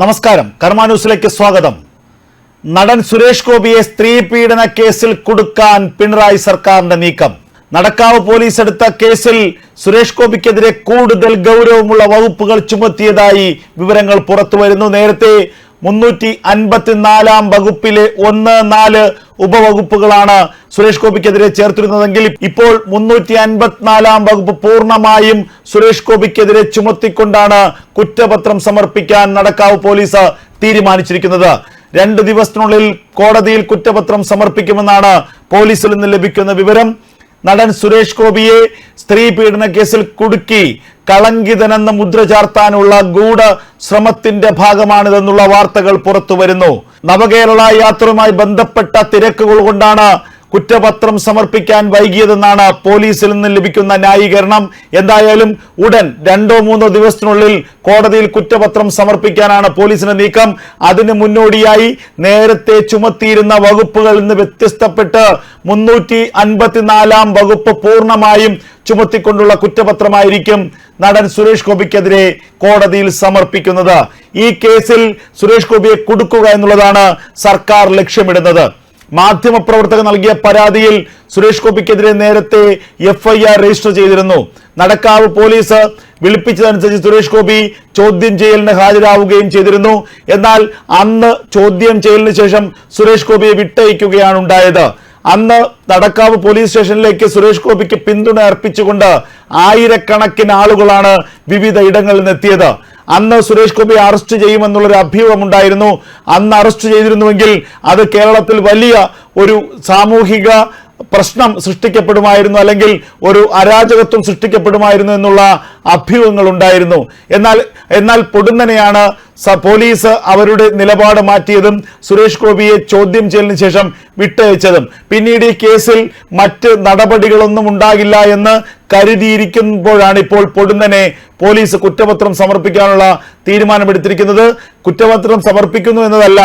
നമസ്കാരം. കർമാന്യൂസിലേക്ക് സ്വാഗതം. നടൻ സുരേഷ് ഗോപിയെ സ്ത്രീ പീഡന കേസിൽ കുടുക്കാൻ പിണറായി സർക്കാരിന്റെ നീക്കം. നടക്കാവ് പോലീസ് എടുത്ത കേസിൽ സുരേഷ് ഗോപിക്കെതിരെ കൂടുതൽ ഗൗരവമുള്ള വകുപ്പുകൾ ചുമത്തിയതായി വിവരങ്ങൾ പുറത്തുവരുന്നു. നേരത്തെ മുന്നൂറ്റി അൻപത്തിനാലാം വകുപ്പിലെ ഒന്ന് നാല് ഉപവകുപ്പുകളാണ് സുരേഷ് ഗോപിക്കെതിരെ ചേർത്തിരുന്നതെങ്കിൽ ഇപ്പോൾ മുന്നൂറ്റി അൻപത്തിനാലാം വകുപ്പ് പൂർണമായും സുരേഷ് ഗോപിക്കെതിരെ ചുമത്തിക്കൊണ്ടാണ് കുറ്റപത്രം സമർപ്പിക്കാൻ നടക്കാവ് പോലീസ് തീരുമാനിച്ചിരിക്കുന്നത്. രണ്ട് ദിവസത്തിനുള്ളിൽ കോടതിയിൽ കുറ്റപത്രം സമർപ്പിക്കുമെന്നാണ് പോലീസിൽ നിന്ന് ലഭിക്കുന്ന വിവരം. നടൻ സുരേഷ് ഗോപിയെ സ്ത്രീ പീഡന കേസിൽ കുടുക്കി കളങ്കിതനെന്ന മുദ്ര ചാർത്താനുള്ള ഗൂഢ ശ്രമത്തിന്റെ ഭാഗമാണിതെന്നുള്ള വാർത്തകൾ പുറത്തു വരുന്നു നവകേരള യാത്രയുമായി ബന്ധപ്പെട്ട തിരക്കുകൾ കൊണ്ടാണ് കുറ്റപത്രം സമർപ്പിക്കാൻ വൈകിയതെന്നാണ് പോലീസിൽ നിന്ന് ലഭിക്കുന്ന ന്യായീകരണം. എന്തായാലും ഉടൻ രണ്ടോ മൂന്നോ ദിവസത്തിനുള്ളിൽ കോടതിയിൽ കുറ്റപത്രം സമർപ്പിക്കാനാണ് പോലീസിന്റെ നീക്കം. അതിന് മുന്നോടിയായി നേരത്തെ ചുമത്തിയിരുന്ന വകുപ്പുകളിൽ നിന്ന് വ്യത്യസ്തപ്പെട്ട് മുന്നൂറ്റി അൻപത്തിനാലാം വകുപ്പ് പൂർണമായും ചുമത്തിക്കൊണ്ടുള്ള കുറ്റപത്രമായിരിക്കും നടൻ സുരേഷ് ഗോപിക്കെതിരെ കോടതിയിൽ സമർപ്പിക്കുന്നത്. ഈ കേസിൽ സുരേഷ് ഗോപിയെ കൊടുക്കുക എന്നുള്ളതാണ് സർക്കാർ ലക്ഷ്യമിടുന്നത്. മാധ്യമപ്രവർത്തകർ നൽകിയ പരാതിയിൽ സുരേഷ് ഗോപിക്കെതിരെ നേരത്തെ എഫ്ഐആർ രജിസ്റ്റർ ചെയ്തിരുന്നു. നടക്കാവ് പോലീസ് വിളിപ്പിച്ചതനുസരിച്ച് സുരേഷ് ഗോപി ചോദ്യം ചെയ്യലിന് ഹാജരാവുകയും ചെയ്തിരുന്നു. എന്നാൽ അന്ന് ചോദ്യം ചെയ്യലിന് ശേഷം സുരേഷ് ഗോപിയെ വിട്ടയക്കുകയാണ് ഉണ്ടായത്. അന്ന് നടക്കാവ് പോലീസ് സ്റ്റേഷനിലേക്ക് സുരേഷ് ഗോപിക്ക് പിന്തുണ അർപ്പിച്ചുകൊണ്ട് ആയിരക്കണക്കിന് ആളുകളാണ് വിവിധ ഇടങ്ങളിൽ നിന്ന് എത്തിയത് അന്ന് സുരേഷ് ഗോപി അറസ്റ്റ് ചെയ്യുമെന്നുള്ളൊരു അഭ്യൂഹമുണ്ടായിരുന്നു. അന്ന് അറസ്റ്റ് ചെയ്തിരുന്നുവെങ്കിൽ അത് കേരളത്തിൽ വലിയ ഒരു സാമൂഹിക പ്രശ്നം സൃഷ്ടിക്കപ്പെടുമായിരുന്നു അല്ലെങ്കിൽ ഒരു അരാജകത്വം സൃഷ്ടിക്കപ്പെടുമായിരുന്നു എന്നുള്ള അഭ്യൂഹങ്ങൾ ഉണ്ടായിരുന്നു എന്നാൽ എന്നാൽ പൊടുന്നനെയാണ് പോലീസ് അവരുടെ നിലപാട് മാറ്റിയതും സുരേഷ് ഗോപിയെ ചോദ്യം ചെയ്യലിന് ശേഷം വിട്ടയച്ചതും. പിന്നീട് ഈ കേസിൽ മറ്റ് നടപടികളൊന്നും ഉണ്ടാകില്ല എന്ന് കരുതിയിരിക്കുമ്പോഴാണ് ഇപ്പോൾ പൊടുന്നനെ പോലീസ് കുറ്റപത്രം സമർപ്പിക്കാനുള്ള തീരുമാനമെടുത്തിരിക്കുന്നത്. കുറ്റപത്രം സമർപ്പിക്കുന്നു എന്നതല്ല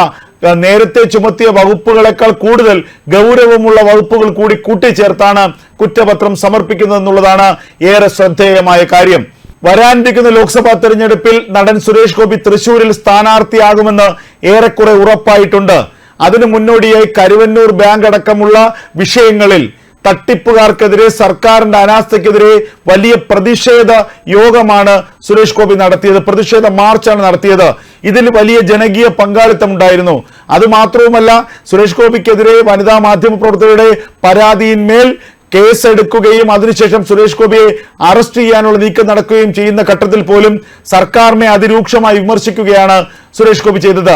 നേരത്തെ ചുമത്തിയ വകുപ്പുകളെക്കാൾ കൂടുതൽ ഗൗരവമുള്ള വകുപ്പുകൾ കൂടി കൂട്ടിച്ചേർത്താണ് കുറ്റപത്രം സമർപ്പിക്കുന്നതെന്നുള്ളതാണ് ഏറെ ശ്രദ്ധേയമായ കാര്യം. വരാനിരിക്കുന്ന ലോക്സഭാ തെരഞ്ഞെടുപ്പിൽ നടൻ സുരേഷ് ഗോപി തൃശൂരിൽ സ്ഥാനാർത്ഥിയാകുമെന്ന് ഏറെക്കുറെ ഉറപ്പായിട്ടുണ്ട്. അതിനു മുന്നോടിയായി കരുവന്നൂർ ബാങ്ക് അടക്കമുള്ള വിഷയങ്ങളിൽ തട്ടിപ്പുകാർക്കെതിരെ സർക്കാരിന്റെ അനാസ്ഥയ്ക്കെതിരെ വലിയ പ്രതിഷേധ യോഗമാണ് സുരേഷ് ഗോപി നടത്തിയത്. പ്രതിഷേധ മാർച്ചാണ് നടത്തിയത്. ഇതിൽ വലിയ ജനകീയ പങ്കാളിത്തം ഉണ്ടായിരുന്നു. അത് മാത്രവുമല്ല സുരേഷ് ഗോപിക്കെതിരെ വനിതാ മാധ്യമ പ്രവർത്തകരുടെ പരാതിയിന്മേൽ കേസെടുക്കുകയും അതിനുശേഷം സുരേഷ് ഗോപിയെ അറസ്റ്റ് ചെയ്യാനുള്ള നീക്കം നടക്കുകയും ചെയ്യുന്ന ഘട്ടത്തിൽ പോലും സർക്കാരിനെ അതിരൂക്ഷമായി വിമർശിക്കുകയാണ് സുരേഷ് ഗോപി ചെയ്തത്.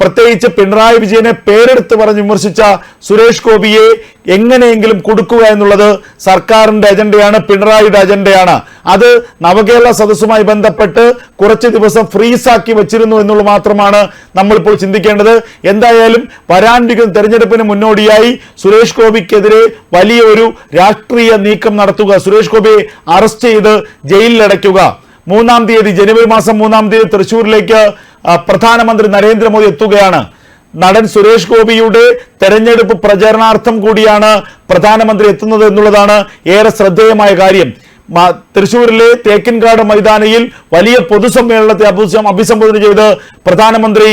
പ്രത്യേകിച്ച് പിണറായി വിജയനെ പേരെടുത്ത് പറഞ്ഞ് വിമർശിച്ച സുരേഷ് ഗോപിയെ എങ്ങനെയെങ്കിലും കൊടുക്കുക എന്നുള്ളത് സർക്കാരിന്റെ അജണ്ടയാണ് പിണറായിയുടെ അജണ്ടയാണ്. അത് നവകേരള സദസ്സുമായി ബന്ധപ്പെട്ട് കുറച്ച് ദിവസം ഫ്രീസാക്കി വെച്ചിരുന്നു എന്നുള്ളത് മാത്രമാണ് നമ്മളിപ്പോൾ ചിന്തിക്കേണ്ടത്. എന്തായാലും വരാനിരിക്കുന്ന തെരഞ്ഞെടുപ്പിന് മുന്നോടിയായി സുരേഷ് ഗോപിക്കെതിരെ വലിയൊരു രാഷ്ട്രീയ നീക്കം നടത്തുക സുരേഷ് ഗോപിയെ അറസ്റ്റ് ചെയ്ത് ജയിലിലടയ്ക്കുക. മൂന്നാം തീയതി ജനുവരി മാസം മൂന്നാം തീയതി തൃശൂരിലേക്ക് ആ, പ്രധാനമന്ത്രി നരേന്ദ്രമോദി എത്തുകയാണ്. നടൻ സുരേഷ് ഗോപിയുടെ തെരഞ്ഞെടുപ്പ് പ്രചരണാർത്ഥം കൂടിയാണ് പ്രധാനമന്ത്രി എത്തുന്നത് എന്നുള്ളതാണ് ഏറെ ശ്രദ്ധേയമായ കാര്യം. തൃശൂരിലെ തേക്കിൻകാട് മൈതാനിയിൽ വലിയ പൊതുസമ്മേളനത്തെ അഭിസംബോധന ചെയ്ത് പ്രധാനമന്ത്രി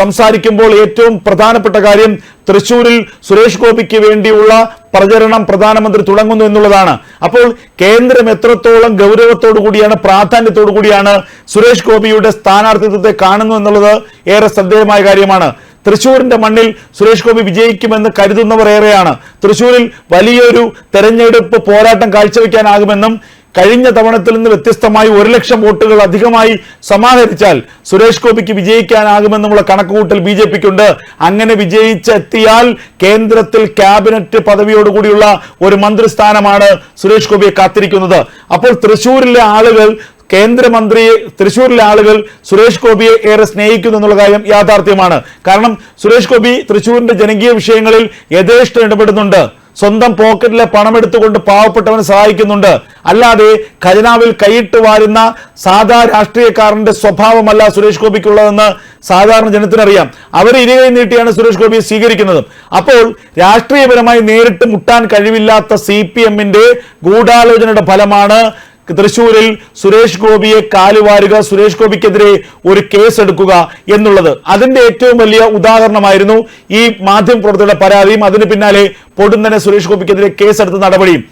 സംസാരിക്കുമ്പോൾ ഏറ്റവും പ്രധാനപ്പെട്ട കാര്യം തൃശൂരിൽ സുരേഷ് ഗോപിക്ക് വേണ്ടിയുള്ള പ്രചരണം പ്രധാനമന്ത്രി തുടങ്ങുന്നു എന്നുള്ളതാണ്. അപ്പോൾ കേന്ദ്രം എത്രത്തോളം ഗൗരവത്തോടു കൂടിയാണ് പ്രാധാന്യത്തോടു കൂടിയാണ് സുരേഷ് ഗോപിയുടെ സ്ഥാനാർത്ഥിത്വത്തെ കാണുന്നു എന്നുള്ളത് ഏറെ ശ്രദ്ധേയമായ കാര്യമാണ്. തൃശ്ശൂരിന്റെ മണ്ണിൽ സുരേഷ് ഗോപി വിജയിക്കുമെന്ന് കരുതുന്നവർ ഏറെയാണ്. തൃശ്ശൂരിൽ വലിയൊരു തെരഞ്ഞെടുപ്പ് പോരാട്ടം കാഴ്ചവെക്കാനാകുമെന്നും കഴിഞ്ഞ തവണത്തിൽ നിന്ന് വ്യത്യസ്തമായി ഒരു ലക്ഷം വോട്ടുകൾ അധികമായി സമാഹരിച്ചാൽ സുരേഷ് ഗോപിക്ക് വിജയിക്കാനാകുമെന്നുള്ള കണക്കുകൂട്ടൽ ബി ജെ പിക്കുണ്ട്. അങ്ങനെ വിജയിച്ചെത്തിയാൽ കേന്ദ്രത്തിൽ ക്യാബിനറ്റ് പദവിയോടുകൂടിയുള്ള ഒരു മന്ത്രിസ്ഥാനമാണ് സുരേഷ് ഗോപിയെ കാത്തിരിക്കുന്നത്. അപ്പോൾ തൃശൂരിലെ ആളുകൾ കേന്ദ്രമന്ത്രിയെ തൃശൂരിലെ ആളുകൾ സുരേഷ് ഗോപിയെ ഏറെ സ്നേഹിക്കുന്നു എന്നുള്ള കാര്യം യാഥാർത്ഥ്യമാണ്. കാരണം സുരേഷ് ഗോപി തൃശൂരിന്റെ ജനകീയ വിഷയങ്ങളിൽ യഥേഷ്ടം ഇടപെടുന്നുണ്ട്. സ്വന്തം പോക്കറ്റിലെ പണമെടുത്തുകൊണ്ട് പാവപ്പെട്ടവനെ സഹായിക്കുന്നുണ്ട്. അല്ലാതെ ഖജനാവിൽ കൈയിട്ട് വാരുന്ന സാധാ രാഷ്ട്രീയക്കാരന്റെ സ്വഭാവമല്ല സുരേഷ് ഗോപിക്കുള്ളതെന്ന് സാധാരണ ജനത്തിനറിയാം. അവർ ഇരുകൈ നീട്ടിയാണ് സുരേഷ് ഗോപിയെ സ്വീകരിക്കുന്നത്. അപ്പോൾ രാഷ്ട്രീയപരമായി നേരിട്ട് മുട്ടാൻ കഴിവില്ലാത്ത സി പി എമ്മിന്റെ ഗൂഢാലോചനയുടെ ഫലമാണ് തൃശൂരിൽ സുരേഷ് ഗോപിയെ കാലുവാരുക സുരേഷ് ഗോപിക്കെതിരെ ഒരു കേസ് എടുക്കുക എന്നുള്ളത് അതിന്റെ ഏറ്റവും വലിയ ഉദാഹരണമായിരുന്നു ഈ മാധ്യമപ്രവർത്തകരുടെ പരാതിയും അതിന് പിന്നാലെ പൊടുന്നനെ സുരേഷ് ഗോപിക്കെതിരെ കേസെടുത്ത നടപടിയും.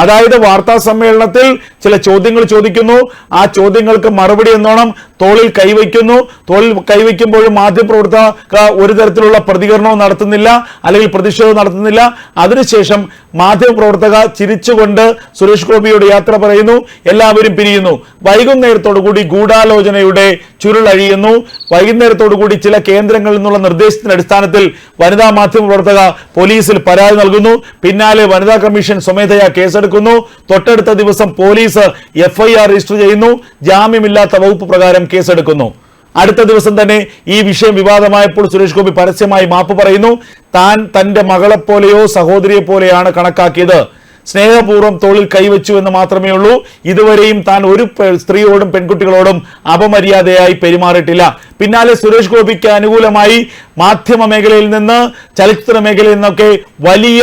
അതായത് വാർത്താ സമ്മേളനത്തിൽ ചില ചോദ്യങ്ങൾ ചോദിക്കുന്നു. ആ ചോദ്യങ്ങൾക്ക് മറുപടി എന്നോണം തോളിൽ കൈവയ്ക്കുന്നു. തോളിൽ കൈവയ്ക്കുമ്പോഴും മാധ്യമപ്രവർത്തക ഒരു തരത്തിലുള്ള പ്രതികരണവും നടത്തുന്നില്ല അല്ലെങ്കിൽ പ്രതിഷേധവും നടത്തുന്നില്ല. അതിനുശേഷം മാധ്യമപ്രവർത്തക ചിരിച്ചുകൊണ്ട് സുരേഷ് ഗോപിയോട് യാത്ര പറയുന്നു എല്ലാവരും പിരിയുന്നു. വൈകുന്നേരത്തോടുകൂടി ഗൂഢാലോചനയുടെ ചുരുളഴിയുന്നു വൈകുന്നേരത്തോടുകൂടി ചില കേന്ദ്രങ്ങളിൽ നിന്നുള്ള നിർദ്ദേശത്തിന്റെ അടിസ്ഥാനത്തിൽ വനിതാ മാധ്യമപ്രവർത്തക പോലീസിൽ പരാതി നൽകുന്നു. പിന്നാലെ വനിതാ കമ്മീഷൻ സ്വമേധയാ കേസെടുക്കുന്നു. തൊട്ടടുത്ത ദിവസം പോലീസ് എഫ്ഐആർ രജിസ്റ്റർ ചെയ്യുന്നു. ജാമ്യമില്ലാത്ത വകുപ്പ് പ്രകാരം കേസെടുക്കുന്നു. അടുത്ത ദിവസം തന്നെ ഈ വിഷയം വിവാദമായപ്പോൾ സുരേഷ് ഗോപി പരസ്യമായി മാപ്പ് പറയുന്നു. താൻ തന്റെ മകളെപ്പോലെയോ സഹോദരിയെ പോലെയാണ് കണക്കാക്കിയത്. സ്നേഹപൂർവം തോളിൽ കൈവച്ചു എന്ന് മാത്രമേ ഉള്ളൂ. ഇതുവരെയും താൻ ഒരു സ്ത്രീയോടും പെൺകുട്ടികളോടും അപമര്യാദയായി പെരുമാറിയിട്ടില്ല. പിന്നാലെ സുരേഷ് ഗോപിക്ക് അനുകൂലമായി മാധ്യമ മേഖലയിൽ നിന്ന് ചലച്ചിത്ര മേഖലയിൽ നിന്നൊക്കെ വലിയ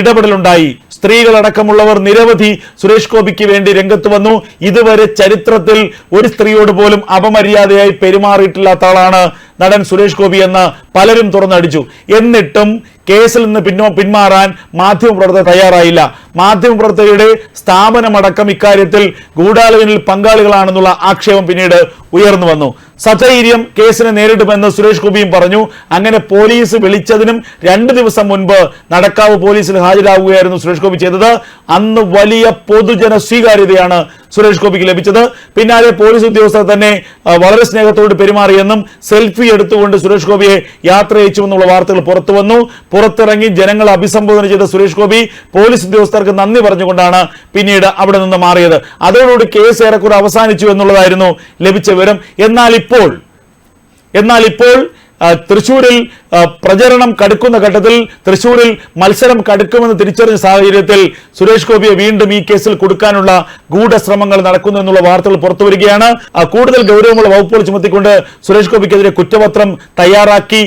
ഇടപെടലുണ്ടായി. സ്ത്രീകളടക്കമുള്ളവർ നിരവധി സുരേഷ് ഗോപിക്ക് വേണ്ടി രംഗത്ത് വന്നു. ഇതുവരെ ചരിത്രത്തിൽ ഒരു സ്ത്രീയോട് പോലും അപമര്യാദയായി പെരുമാറിയിട്ടില്ലാത്ത ആളാണ് നടൻ സുരേഷ് ഗോപി എന്ന പലരും തുറന്നടിച്ചു. എന്നിട്ടും കേസിൽ നിന്ന് പിന്നോ പിന്മാറാൻ മാധ്യമപ്രവർത്തകർ തയ്യാറായില്ല. മാധ്യമപ്രവർത്തകരുടെ സ്ഥാപനമടക്കം ഇക്കാര്യത്തിൽ ഗൂഢാലോചനയിൽ പങ്കാളികളാണെന്നുള്ള ആക്ഷേപം പിന്നീട് ഉയർന്നു വന്നു. സധൈര്യം കേസിനെ നേരിടുമെന്ന് സുരേഷ് ഗോപിയും പറഞ്ഞു. അങ്ങനെ പോലീസ് വിളിച്ചതിനും രണ്ട് ദിവസം മുൻപ് നടക്കാവ് പോലീസിൽ ഹാജരാകുകയായിരുന്നു സുരേഷ് ഗോപി ചെയ്തത്. അന്ന് വലിയ പൊതുജന സ്വീകാര്യതയാണ് സുരേഷ് ഗോപിക്ക് ലഭിച്ചത്. പിന്നാലെ പോലീസ് ഉദ്യോഗസ്ഥർ തന്നെ വളരെ സ്നേഹത്തോട് പെരുമാറിയെന്നും സെൽഫി എടുത്തുകൊണ്ട് സുരേഷ് ഗോപിയെ യാത്ര അയച്ചുവെന്നുള്ള വാർത്തകൾ പുറത്തു വന്നു പുറത്തിറങ്ങി ജനങ്ങളെ അഭിസംബോധന ചെയ്ത സുരേഷ് ഗോപി പോലീസ് ഉദ്യോഗസ്ഥർക്ക് നന്ദി പറഞ്ഞുകൊണ്ടാണ് പിന്നീട് അവിടെ നിന്ന് മാറിയത്. അതോടുകൂടി കേസ് ഏറെക്കുറെ അവസാനിച്ചു എന്നുള്ളതായിരുന്നു ലഭിച്ച വിവരം. എന്നാൽ ഇപ്പോൾ എന്നാൽ ഇപ്പോൾ ആ, പ്രചരണം കടുക്കുന്ന ഘട്ടത്തിൽ തൃശ്ശൂരിൽ മത്സരം കടുക്കുമെന്ന് തിരിച്ചറിഞ്ഞ സാഹചര്യത്തിൽ സുരേഷ് ഗോപിയെ വീണ്ടും ഈ കേസിൽ കൊടുക്കാനുള്ള ഗൂഢശ്രമങ്ങൾ നടക്കുന്നു എന്നുള്ള വാർത്തകൾ പുറത്തു വരികയാണ്. കൂടുതൽ ഗൗരവമുള്ള വകുപ്പുകൾ ചുമത്തിക്കൊണ്ട് സുരേഷ് ഗോപിക്കെതിരെ കുറ്റപത്രം തയ്യാറാക്കി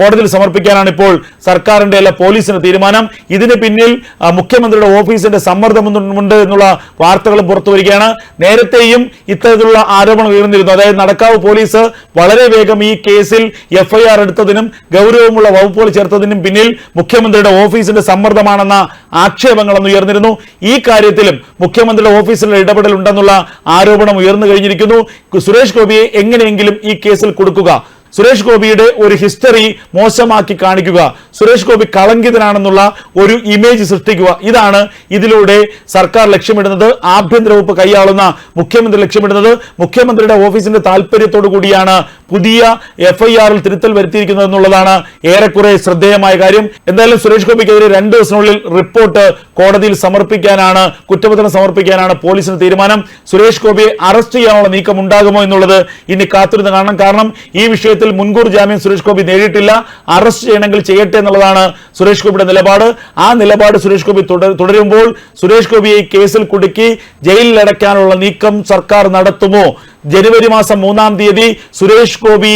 കോടതിയിൽ സമർപ്പിക്കാനാണ് ഇപ്പോൾ സർക്കാരിന്റെ അല്ല പോലീസിന്റെ തീരുമാനം. ഇതിന് പിന്നിൽ മുഖ്യമന്ത്രിയുടെ ഓഫീസിന്റെ സമ്മർദ്ദമുണ്ട് എന്നുള്ള വാർത്തകളും പുറത്തു വരികയാണ്. നേരത്തെയും ഇത്തരത്തിലുള്ള ആരോപണം ഉയർന്നിരുന്നു. അതായത് നടക്കാവ് പോലീസ് വളരെ വേഗം ഈ കേസിൽ എഫ്ഐആർ എടുത്തതിനും ഗൗരവമുള്ള വകുപ്പുകൾ ചേർത്തതിനും പിന്നിൽ മുഖ്യമന്ത്രിയുടെ ഓഫീസിന്റെ സമ്മർദ്ദമാണെന്ന ആക്ഷേപങ്ങളൊന്നും ഉയർന്നിരുന്നു. ഈ കാര്യത്തിലും മുഖ്യമന്ത്രിയുടെ ഓഫീസിലെ ഇടപെടൽ ഉണ്ടെന്നുള്ള ആരോപണം ഉയർന്നു കഴിഞ്ഞിരിക്കുന്നു. സുരേഷ് ഗോപിയെ എങ്ങനെയെങ്കിലും ഈ കേസിൽ കൊടുക്കുക. സുരേഷ് ഗോപിയുടെ ഒരു ഹിസ്റ്ററി മോശമാക്കി കാണിക്കുക. സുരേഷ് ഗോപി കളങ്കിതനാണെന്നുള്ള ഒരു ഇമേജ് സൃഷ്ടിക്കുക. ഇതാണ് ഇതിലൂടെ സർക്കാർ ലക്ഷ്യമിടുന്നത്. ആഭ്യന്തര വകുപ്പ് കൈയാളുന്ന മുഖ്യമന്ത്രി ലക്ഷ്യമിടുന്നത്. മുഖ്യമന്ത്രിയുടെ ഓഫീസിന്റെ താല്പര്യത്തോടു കൂടിയാണ് പുതിയ എഫ്ഐആറിൽ തിരുത്തൽ വരുത്തിയിരിക്കുന്നത് എന്നുള്ളതാണ് ഏറെക്കുറെ ശ്രദ്ധേയമായ കാര്യം. എന്തായാലും സുരേഷ് ഗോപിക്കെതിരെ രണ്ട് ദിവസത്തിനുള്ളിൽ റിപ്പോർട്ട് കോടതിയിൽ സമർപ്പിക്കാനാണ് കുറ്റപത്രം സമർപ്പിക്കാനാണ് പോലീസിന് തീരുമാനം. സുരേഷ് ഗോപിയെ അറസ്റ്റ് ചെയ്യാനുള്ള നീക്കം ഉണ്ടാകുമോ എന്നുള്ളത് ഇനി കാത്തിരുന്ന് കാണണം. കാരണം ഈ വിഷയത്തിൽ മുൻകൂർ ജാമ്യം സുരേഷ് ഗോപി നേടിയിട്ടില്ല. അറസ്റ്റ് ചെയ്യണമെങ്കിൽ ചെയ്യട്ടെ എന്നുള്ളതാണ് സുരേഷ് ഗോപിയുടെ നിലപാട്. ആ നിലപാട് സുരേഷ് ഗോപി തുടരുമ്പോൾ സുരേഷ് ഗോപിയെ കേസിൽ കുടുക്കി ജയിലിൽ ജയിലിലടയ്ക്കാനുള്ള നീക്കം സർക്കാർ നടത്തുമോ? ജനുവരി മാസം മൂന്നാം തീയതി സുരേഷ് ഗോപി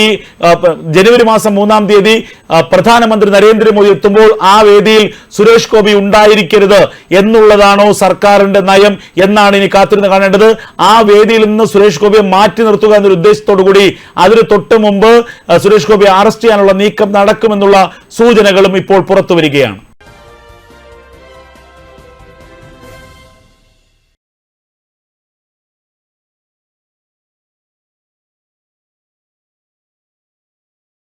ജനുവരി മാസം മൂന്നാം തീയതി പ്രധാനമന്ത്രി നരേന്ദ്രമോദി എത്തുമ്പോൾ ആ വേദിയിൽ സുരേഷ് ഗോപി ഉണ്ടായിരിക്കരുത് എന്നുള്ളതാണോ സർക്കാരിന്റെ നയം എന്നാണ് ഇനി കാത്തിരുന്ന് കാണേണ്ടത്. ആ വേദിയിൽ നിന്ന് സുരേഷ് ഗോപിയെ മാറ്റി നിർത്തുക എന്നൊരു ഉദ്ദേശത്തോടു കൂടി അതിന് തൊട്ട് മുമ്പ് സുരേഷ് ഗോപിയെ അറസ്റ്റ് ചെയ്യാനുള്ള നീക്കം നടക്കുമെന്നുള്ള സൂചനകളും ഇപ്പോൾ പുറത്തു വരികയാണ്.